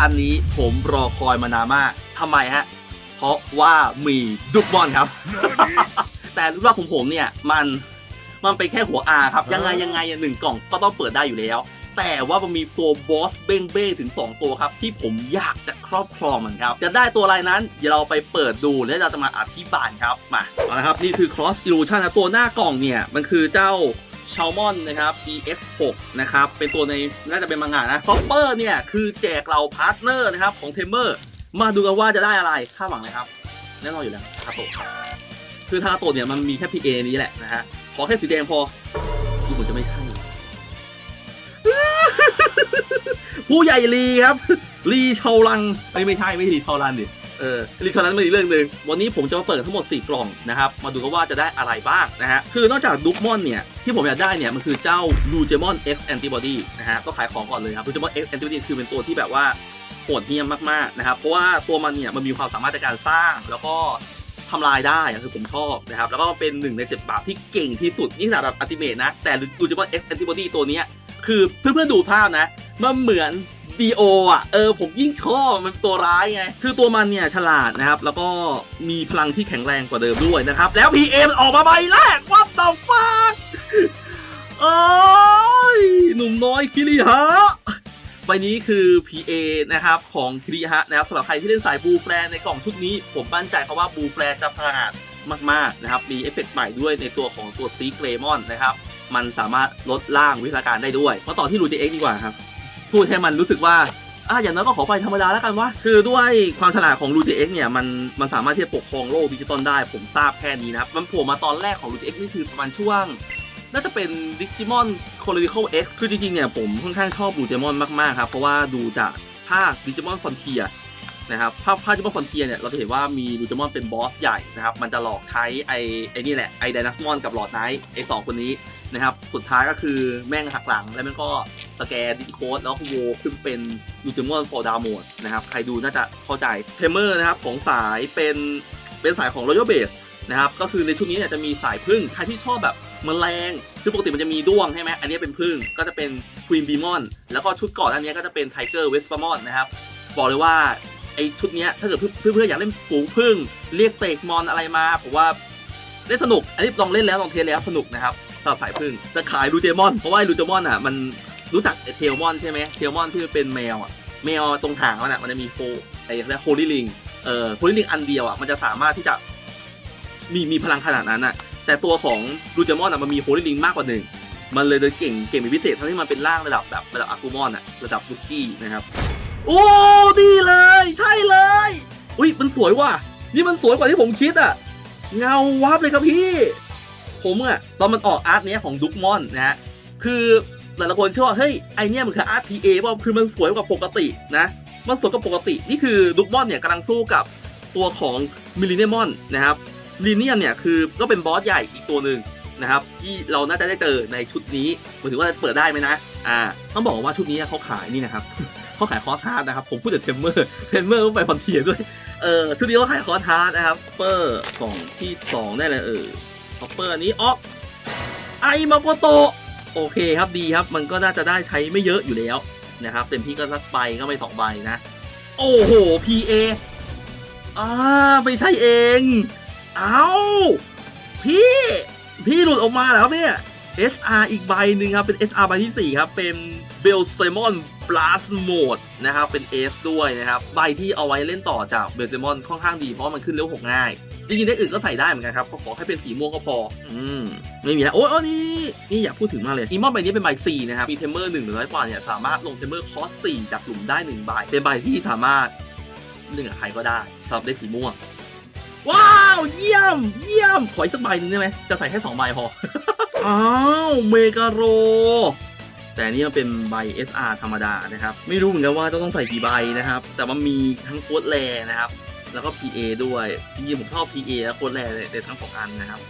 อันนี้ผมรอคอยมานานมากทำไมฮะ เพราะว่ามีดุกบอลครับ แต่รูปร่างของผมเนี่ยมันมันเป็นแค่หัวอาครับ ยังไงยังไงอะหนึ่งกล่องก็ต้องเปิดได้อยู่แล้ว แต่ว่ามันมีตัวบอสเบ้งเบ้ถึง 2 ตัวครับ ที่ผมอยากจะครอบครองมันครับ จะได้ตัวอะไรนั้น เดี๋ยวเราไปเปิดดูแล้วเราจะมาอธิบายครับ มาเอาละครับ นี่คือ Cross Illusion นะตัวหน้ากล่องเนี่ย มันคือเจ้า c h a l m o n นะครับ EX6 นะครับเป็นตัวในน่าจะเป็นมังงะนะ Copper เนี่ยคือแจกเราพาร์ทเนอร์นะครับของเทมเมอร์มาดูกันว่าจะได้อะไรคาดหวังเลยครับแน่นอนอยู่แล้วทาโตะคือทาโตะเนี่ยมันมีแค่ PA นี้แหละนะฮะขอแค่สีแดงพอดูเหมือนจะไม่ใช่ ผู้ใหญ่ลีครับลีเชาลังไม่ไม่ใช่ไม่ใช่ลีเชาลันดิ เออลีเชาลันเป็นอีกเรื่องหนึ่งวันนี้ผมจะมาเปิดทั้งหมด 4 กล่องนะครับ มาดูกันว่าจะได้อะไรบ้างนะฮะ คือนอกจากดุกมอนเนี่ย ที่ผมอยากได้เนี่ย มันคือเจ้าลูเจมอน X Antibody นะฮะ ก็ขายของก่อนเลยครับลูเจมอน X Antibody คือเป็นตัวที่แบบว่าโหดเหี้ยมมากๆนะครับ เพราะว่าตัวมันเนี่ยมันมีความสามารถในการสร้างแล้วก็ทำลายได้คือผมชอบนะครับ แล้วก็เป็นหนึ่งในเจ็ดบาปที่เก่งที่สุดนี่ขนาดแบบอัติเมตนะ แต่ลูเจมอน X Antibody ตัวเนี้ยคือเพื่อนๆดูภาพนะมันเหมือน D.O. อะเออผมยิ่งชอบมันเป็นตัวร้ายไง คือตัวมันเนี่ยฉลาดนะครับ แล้วก็มีพลังที่แข็งแรงกว่าเดิมด้วยนะครับ แล้ว PA มันออกมาใบแรก What the fuck โอ้ยหนุ่มน้อยคิริฮะใบนี้คือ PA นะครับของคิริฮะนะครับสำหรับใครที่เล่นสายบูแฟร์ในกล่องชุดนี้ ผมมั่นใจเขาว่าบูแฟร์จะผ่านมากๆนะครับ มีเอฟเฟกต์ใหม่ด้วยในตัวของตัวซีเกรมอนนะครับ มันสามารถลดล่างวิชาการได้ด้วยมาต่อที่รูจีเอ็กดีกว่าครับ พูดให้มันรู้สึกว่าอะอย่างน้อยก็ขอไปธรรมดาแล้วกันวะคือด้วยความฉลาดของ r u เอ็กเนี่ยมันมันสามารถที่จะปกครองโลกดิจิตอลได้ผมทราบแค่นี้นะครับ มันโผล่มาตอนแรกของ r u เอ็กนี่คือประมาณช่วง น่าจะเป็น Digimon Chronicle X คือจริงๆเนี่ยผมค่อนข้างชอบ r u เ e มอนมากๆครับ เพราะว่าดูจากภาค Digimon Frontier นะครับภาพภาพ Digimon Frontier เนี่ยเราจะเห็นว่ามี r u เ e มอนเป็นบอสใหญ่นะครับมันจะหลอกใช้ไอ้ไอ้นี่แหละไอ้ไดนัสมอนกับหลอดไนท์ไอ้สองคนนี้นะครับสุดท้ายก็คือแม่งหักหลังแล้วมันก็ สแกนดิโค้ดแล้วโวขึ้นเป็นลูจิมอนฟดาโมดนะครับ ใครดูน่าจะเข้าใจเทมเมอร์นะครับของสายเป็นเป็นสายของ Royal Base นะครับ ก็คือในชุดนี้เนี่ยจะมีสายพึ่งใครที่ชอบแบบแมลงคือปกติมันจะมีด้วงใช่ไหมอันนี้เป็นพึ่งก็จะเป็นควีนบีมอน แล้วก็ชุดก่อนอันนี้ก็จะเป็นไทเกอร์เวสปามอนนะครับ บอกเลยว่าไอชุดนี้ถ้าเกิดเพื่อนๆอยากเล่นฝูงพึ่ง เรียกเสกมอนอะไรมาผมว่าเล่นสนุก อันนี้ลองเล่นแล้วลองเทสแล้วสนุกนะครับสำหรับสายพึ่งจะขายลูเจมอน เพราะว่าลูเจมอนอะมัน รู้จักเทลมอนใช่ไหมเทลมอนที่เป็นแมวอะแมวตรงหางมันอะมันจะมีโฟไอ้เรียกโฮลี่ลิงเอ่อโฮลี่ลิงอันเดียวอะมันจะสามารถที่จะมีมีพลังขนาดนั้นอะ แต่ตัวของลูเจมอนอะมันมีโฮลี่ลิงมากกว่าหนึ่งมันเลยเลยเก่งเก่งเป็นพิเศษทำให้มันเป็นร่างระดับแบบระดับอากูมอนอะระดับลูกี้นะครับ โอ้ดีเลย ใช่เลยอุ้ยมันสวยว่ะนี่มันสวยกว่าที่ผมคิดอะเงาวับเลยครับพี่ ผมอะตอนมันออกอาร์ตเนี้ยของดุกมอนนะฮะคือ หลายๆคนเชื่อว่าเฮ้ยไอเนี้ยมันคืออาร์พีเอว่าคือมันสวยกว่าปกตินะมันสวยกว่าปกติ นี่คือดุกมอนเนี่ยกำลังสู้กับตัวของมิลิเนียมอนนะครับมิลิเนียมเนี่ยคือก็เป็นบอสใหญ่อีกตัวหนึ่งนะครับที่เราน่าจะได้เจอในชุดนี้หมายถึงว่าเปิดได้ไหมนะอ่าต้องบอกว่าชุดนี้เขาขายนี่นะครับเขาขายคอร์สฮาร์ดนะครับผมพูดถึงเทมเมอร์เทมเมอร์ไปคอนเทียด้วยเออชุดนี้เขาขายคอร์สฮาร์ดนะครับเปอร์กล่องที่ 2 ได้เลยเออคอปเปอร์นี้อ๋อไอมาโกโตะ โอเคครับดีครับ มันก็น่าจะได้ใช้ไม่เยอะอยู่แล้วนะครับเต็มที่ก็สักใบก็ไม่สองใบนะ โอ้โห PA อ่าไม่ใช่เอง เอาพี่ พี่หลุดออกมาแล้วครับเนี่ย SR อีกใบหนึ่งครับ เป็น SR ใบที่ 4 ครับ เป็นเบลเซมอนบลัสโหมดนะครับ เป็น S ด้วยนะครับ ใบที่เอาไว้เล่นต่อจากเบลเซมอนค่อนข้างดีเพราะมันขึ้นเร็วหกง่าย จริงๆได้อื่นก็ใส่ได้เหมือนกันครับก็ขอให้เป็นสีม่วงก็พอ อืมไม่มีแล้วโอ้ยโอ้ยนี่นี่อยากพูดถึงมากเลยอีมอนใบนี้เป็นใบ4นะครับมีเทมเมอร์หนึ่งหรือน้อยกว่าเนี่ยสามารถลงเทมเมอร์คอส4จากหลุมได้หนึ่งใบเป็นใบที่สามารถเล่นกับใครก็ได้สำหรับเด็กสีม่วงว้าว เยี่ยม เยี่ยม ขออีกสักใบหนึงได้ไหมจะใส่แค่สองใบพอ อ้าว เมกาโร แต่อันนี่มันเป็นใบ SR ธรรมดานะครับ ไม่รู้เหมือนกันว่าต้องใส่กี่ใบนะครับ แต่ว่ามีทั้งโค้ดแรนะครับ แล้วก็ PA ด้วยจริงๆผมชอบ PA และโค้ดแรในในทั้งสองอันนะครับ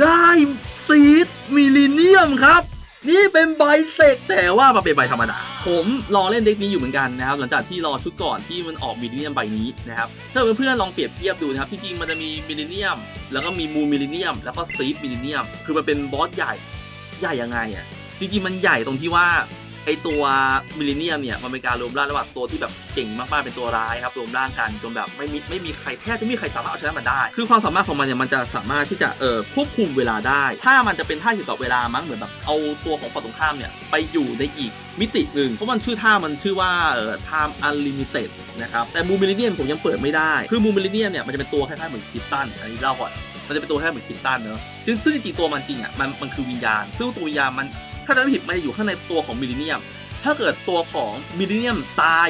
ได้ซีดมิลลิเนียมครับ นี่เป็นใบเสกแต่ว่ามาเป็นใบธรรมดา ผมรอเล่นเด็กนี้อยู่เหมือนกันนะครับ หลังจากที่รอชุดก่อนที่มันออกมิลลิเนียมใบนี้นะครับถ้าเพื่อนๆลองเปรียบเทียบดูนะครับที่จริงมันจะมีมิลลิเนียม แล้วก็มีมูมิลลิเนียม แล้วก็ซีดมิลลิเนียม คือมันเป็นบอสใหญ่ใหญ่ยังไงอะจริงๆมันใหญ่ตรงที่ว่า ไอตัวมิลเลนเนียมเนี่ยมันเป็นการรวมร่างระหว่างตัวที่แบบเก่งมากๆเป็นตัวร้ายครับรวมร่างกันจนแบบไม่มีไม่มีใครแทบจะไม่มีใครสามารถเอาชนะมันได้ คือความสามารถของมันเนี่ยมันจะสามารถที่จะเอ่อควบคุมเวลาได้ ถ้ามันจะเป็นท่าเกี่ยวกับเวลามั้งเหมือนแบบเอาตัวของฝั่งตรงข้ามเนี่ยไปอยู่ในอีกมิติหนึ่งเพราะมันชื่อท่ามันชื่อว่าเอ่อ time unlimited นะครับแต่มูมิลเลนเนียมผมยังเปิดไม่ได้คือมูมิลเลนเนียมเนี่ยมันจะเป็นตัวคล้ายๆเหมือนคริสตัลอันนี้เล่าก่อนมันจะเป็นตัวแค่เหมือนคริสตัลเนอะซึ่งซึ่งจริงๆตัวมันจริงอะมันมันคือวิญญาณ ซึ่งตัววิญญาณมัน ถ้าจะไม่ผิดมันจะอยู่ข้างในตัวของมิลเลนเนียม ถ้าเกิดตัวของมิลเลนเนียมตาย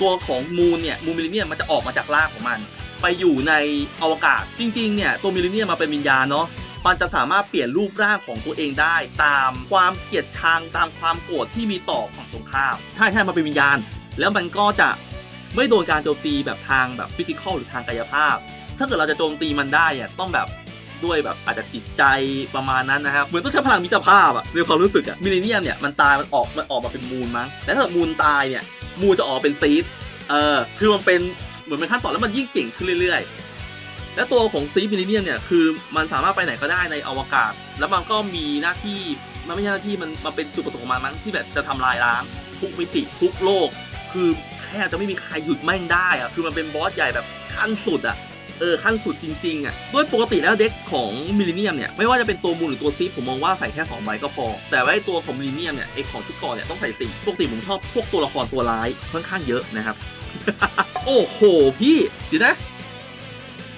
ตัวของมูนเนี่ยมูมิลเลนเนียมมันจะออกมาจากร่างของมัน ไปอยู่ในอวกาศจริงๆเนี่ยตัวมิลเลนเนียมมาเป็นวิญญาณเนาะมันจะสามารถเปลี่ยนรูปร่างของตัวเองได้ ตามความเกลียดชังตามความโกรธที่มีต่อฝั่งตรงข้ามใช่ใช่มันเป็นวิญญาณ แล้วมันก็จะไม่โดนการโจมตีแบบทางแบบฟิสิกอลหรือทางกายภาพ ถ้าเกิดเราจะโจมตีมันได้อะต้องแบบ ด้วยแบบอาจจะจิตใจประมาณนั้นนะครับ เหมือนต้องใช้พลังมิตรภาพอะในความรู้สึกอะมิลเลนเนียมเนี่ยมันตายมันออกมันออกมาเป็นมูนมั้งแต่ถ้าเกิดมูนตายเนี่ยมูนจะออกเป็นซีดเออคือมันเป็นเหมือนเป็นขั้นตอนแล้วมันยิ่งเก่งขึ้นเรื่อยๆ และตัวของซีมิลเลนเนียมเนี่ยคือมันสามารถไปไหนก็ได้ในอวกาศ แล้วมันก็มีหน้าที่มันไม่ใช่หน้าที่มันมันเป็นจุดประสงค์ของมันมั้งที่แบบจะทำลายล้างทุกมิติทุกโลก คือแทบจะไม่มีใครหยุดแม่งได้อะคือมันเป็นบอสใหญ่แบบขั้นสุดอะ เออขั้นสุดจริงๆอะโดยปกติแล้วเด็กของมิลเลนเนียมเนี่ยไม่ว่าจะเป็นตัวมูลหรือตัวซีผมมองว่าใส่แค่2ใบก็พอ แต่ว่าตัวของมิลเลนเนียมเนี่ยไอของชุดก่อนเนี่ยต้องใส่สี่ปกติผมชอบพวกตัวละครตัวร้ายค่อนข้างเยอะนะครับ โอ้โหพี่เดี๋ยวนะ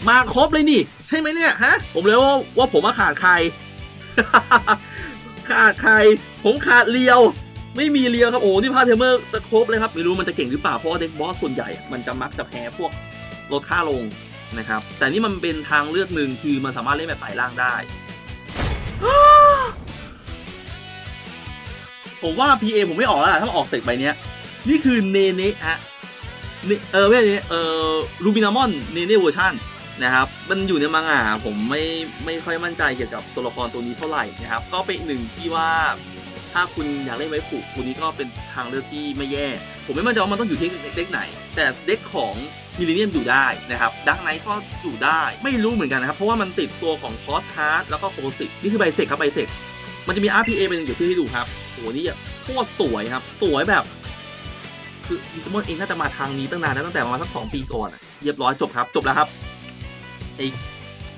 มาครบเลยนี่ ใช่ไหมเนี่ยฮะ ผมเลยว่าว่าผมมาขาดใคร ขาดใคร ผมขาดเลียว ไม่มีเลียวครับโอ้ที่พาเทมเมอร์จะครบเลยครับ ไม่รู้มันจะเก่งหรือเปล่าเพราะว่าเด็กบอสส่วนใหญ่ มันจะมักจะแพ้พวกลดค่าลง นะครับ แต่นี่มันเป็นทางเลือกหนึ่งคือมันสามารถเล่นแบบไต่ล่างได้ ผมว่า PA ผมไม่ออกแล้วล่ะถ้ามันออกเสร็จใบเนี้ย นี่คือเนเนะฮะเนเออไม่ใช่เนเออลูมินามอนเนเน่เวอร์ชันนะครับ มันอยู่ในมังงะผมไม่ไม่ค่อยมั่นใจเกี่ยวกับตัวละครตัวนี้เท่าไหร่นะครับ ก็เป็นหนึ่งที่ว่าถ้าคุณอยากเล่นไว้ผูกตัวนี้ก็เป็นทางเลือกที่ไม่แย่ ผมไม่มั่นใจว่ามันต้องอยู่ที่เด็กไหน แต่เด็กของ มิลเลนเนียมอยู่ได้นะครับดักไนท์ก็อยู่ได้ไม่รู้เหมือนกันนะครับ เพราะว่ามันติดตัวของคอสฮาร์ดแล้วก็โคสิกนี่คือใบเสกครับใบเสกมันจะมี RPA เป็นอยู่ที่ให้ดูครับโหนี่โคตรสวยครับ สวยแบบคือดิจิมอนเองน่าจะมาทางนี้ตั้งนานแล้วตั้งแต่ประมาณสักสองปีก่อนเรียบร้อยจบครับ จบแล้วครับไอ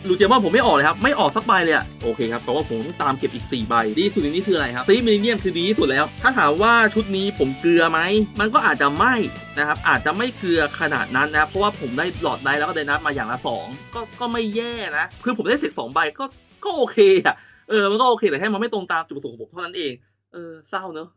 ลูเจมอนผมไม่ออกเลยครับ ไม่ออกสักใบเลยอะโอเคครับแปลว่าผมต้องตามเก็บอีก 4 ใบ ดีสุดในนี้คืออะไรครับซีมิลเนียมคือดีที่สุดแล้ว ถ้าถามว่าชุดนี้ผมเกลือไหม มันก็อาจจะไม่นะครับ อาจจะไม่เกลือขนาดนั้นนะครับ เพราะว่าผมได้หลอดได้แล้วก็ได้นัดมาอย่างละสองก็ก็ไม่แย่นะ คือผมได้เสกสองใบก็ก็โอเคอะเออ มันก็โอเคแต่แค่มันไม่ตรงตามจุดประสงค์ของผมเท่านั้นเอง เออเศร้าเนอะ